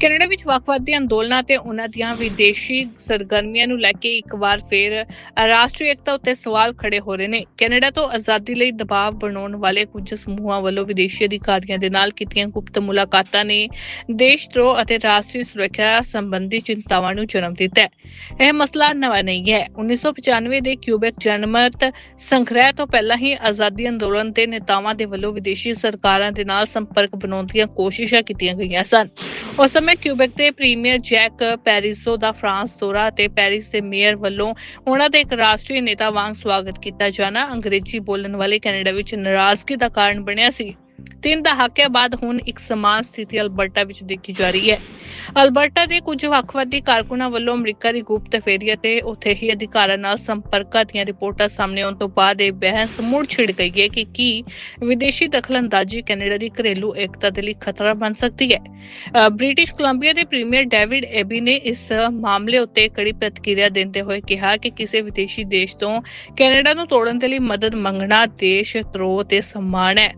Canada ਵਿੱਚ ਵੱਖ-ਵੱਖ ਅੰਦੋਲਨਾਂ ਤੇ ਉਹਨਾਂ ਦੀਆਂ ਵਿਦੇਸ਼ੀ ਸਰਗਰਮੀਆਂ ਨੂੰ ਲੈ ਕੇ ਇੱਕ ਵਾਰ ਫਿਰ ਰਾਸ਼ਟਰੀ ਏਕਤਾ ਉੱਤੇ ਸਵਾਲ ਖੜੇ ਹੋ ਰਹੇ ਨੇ। ਕੈਨੇਡਾ ਤੋਂ ਆਜ਼ਾਦੀ ਲਈ ਦਬਾਅ ਬਣਾਉਣ ਵਾਲੇ ਕੁਝ ਸਮੂਹਾਂ ਵੱਲੋਂ ਵਿਦੇਸ਼ੀ ਅਧਿਕਾਰੀਆਂ ਦੇ ਨਾਲ ਕੀਤੀਆਂ ਗੁਪਤ ਮੁਲਾਕਾਤਾਂ ਨੇ ਦੇਸ਼ ਧਰੋਹ ਅਤੇ ਰਾਸ਼ਟਰੀ ਸੁਰੱਖਿਆ ਸੰਬੰਧੀ ਚਿੰਤਾਵਾਂ ਨੂੰ ਜਨਮ ਦਿੱਤਾ ਹੈ। ਇਹ ਮਸਲਾ ਨਵਾਂ ਨਹੀਂ ਹੈ। 1995 ਦੇ ਕਿਊਬੈਕ ਜਨਮਤ ਸੰਗ੍ਰਹਿ ਤੋਂ ਪਹਿਲਾਂ ਹੀ ਆਜ਼ਾਦੀ ਅੰਦੋਲਨ ਦੇ ਨੇਤਾਵਾਂ ਦੇ ਵੱਲੋਂ ਵਿਦੇਸ਼ੀ ਸਰਕਾਰਾਂ ਦੇ ਨਾਲ ਸੰਪਰਕ ਬਣਾਉਣ ਦੀਆਂ ਕੋਸ਼ਿਸ਼ਾਂ ਕੀਤੀਆਂ ਗਈਆਂ ਸਨ। ਉਸ ਸਮੇਂ ਕਿਊਬੈਕ ਦੇ ਪ੍ਰੀਮੀਅਰ ਜੈਕ ਪੈਰਿਸੋ ਦਾ ਫਰਾਂਸ ਦੌਰਾ ਅਤੇ ਪੈਰਿਸ ਦੇ ਮੇਅਰ ਵੱਲੋਂ ਉਹਨਾਂ ਦੇ ਇੱਕ ਰਾਸ਼ਟਰੀ ਨੇਤਾ ਵਾਂਗ ਸਵਾਗਤ ਕੀਤਾ ਜਾਣਾ ਅੰਗਰੇਜ਼ੀ ਬੋਲਣ ਵਾਲੇ ਕੈਨੇਡਾ ਵਿੱਚ ਨਾਰਾਜ਼ਗੀ ਦਾ ਕਾਰਨ ਬਣਿਆ ਸੀ। ਤਿੰਨ ਦਹਾਕਿਆਂ ਬਾਅਦ ਹੁਣ ਇੱਕ ਸਮਾਨ ਸਥਿਤੀ ਅਲਬਰਟਾ ਵਿੱਚ ਦੇਖੀ ਜਾ ਰਹੀ ਹੈ। ਅਲਬਰਟਾ ਦੇ ਕੁਝ ਵੱਖਵਾਦੀ ਕਾਰਕੁਨਾਂ ਵੱਲੋਂ ਅਮਰੀਕਾ ਦੀ ਗੁਪਤ ਫੇਰੀ ਅਤੇ ਉੱਥੇ ਹੀ ਅਧਿਕਾਰਾਂ ਨਾਲ ਸੰਪਰਕਾਂ ਦੀਆਂ ਰਿਪੋਰਟਾਂ ਸਾਹਮਣੇ ਆਉਣ ਤੋਂ ਬਾਅਦ ਇਹ ਬਹਿਸ ਮੁੜ ਛਿੜ ਗਈ ਹੈ ਕਿ ਕੀ ਵਿਦੇਸ਼ੀ ਦਖਲਅੰਦਾਜ਼ੀ ਕੈਨੇਡਾ ਦੀ ਘਰੇਲੂ ਏਕਤਾ ਦੇ ਲਈ ਖਤਰਾ ਬਣ ਸਕਦੀ ਹੈ। ਬ੍ਰਿਟਿਸ਼ ਕੋਲੰਬੀਆ ਦੇ ਪ੍ਰੀਮੀਅਰ ਡੇਵਿਡ ਐਬੀ ਨੇ ਇਸ ਮਾਮਲੇ ਉੱਤੇ ਕੜੀ ਪ੍ਰਤੀਕਿਰਿਆ ਦਿੰਦੇ ਹੋਏ ਕਿਹਾ ਕਿ ਕਿਸੇ ਵਿਦੇਸ਼ੀ ਦੇਸ਼ ਤੋਂ ਕੈਨੇਡਾ ਨੂੰ ਤੋੜਨ ਦੇ ਲਈ ਮਦਦ ਮੰਗਣਾ ਦੇਸ਼, ਧਰੋਹ ਤੇ ਸਨਮਾਨ ਹੈ।